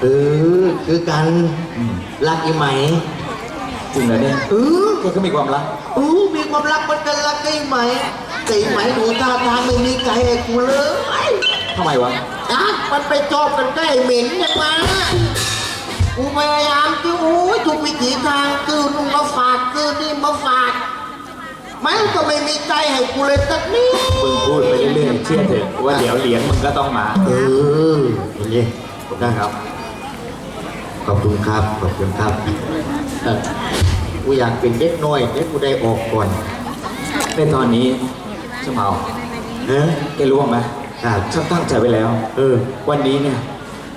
เออคือกันอืมรักอีไหมจริงเหรอเนี่ยเออแกก็มีความรักเออมีความรักมันกันรักไอ้ไหมแต่ไอ้ไหมดูท่าทางไม่มีใจให้กูเลยทำไมวะอะมันไปชอบกันใกล้เหม็นเนี่ยมากูพยายามที่โอ้ยทุกวิถีทางคือนุ่งมาฝากคือนี่มาฝากมันก็ไม่มีใจให้กูเลยสักนิดมึงพูดไปเรื่อยๆเชื่อเถอะว่าเดี๋ยวเหรียญมึงก็ต้องมา เออโอเคนะครับ ขอบคุณครับ ขอบคุณครับเออกูอยากเป็นเด็กน้อยเด็กกูได้ออกก่อนในตอนนี้เจ้าเมาเออแกรู้ไหมครับฉันตั้งใจไว้แล้ว เออ วันนี้เนี่ย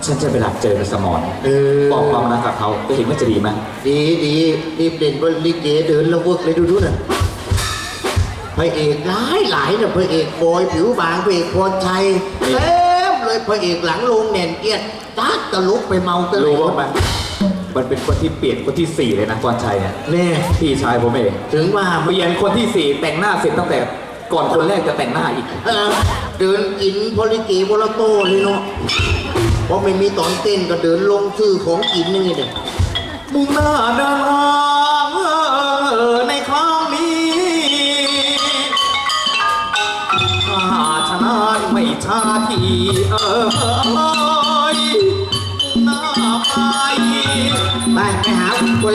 ฉันจะไปหลักเจอกับสมอนเออบอกความรักกับเขาจะเห็นว่าจะดีไหมดีดีรีบเด่นบนลิเกเดินแล้วเวิร์กเลยดูดูน่ะพระเอกหลายหลายน่ะพระเอกบอยผิวบางพระเอกพรชัยเต็ม เลยพระเอกหลังลงแน่นเอียดจัดตะลุกไปเมาตะลุรู้กว่ามันมันเป็นคนที่เปลี่ยนคนที่สี่เลยนะกรชัยเนี่ยแน่พี่ชายผมเองถึงว่าเปลี่ยนคนที่สี่แต่งหน้าเสร็จตั้งแต่ก่อนคนแรกจะแต่งหน้าอีก เออเดินกินพลิเกโบลโต้เลยเนาะเพราะไม่มีตอนเต้นก็เดินลงซื้อของกินนี่ไงเนี่ยมุ่งหน้าเดินทางในครั้งนี้ถ้า ชาทีเออหน้าไป ไปไปหาคน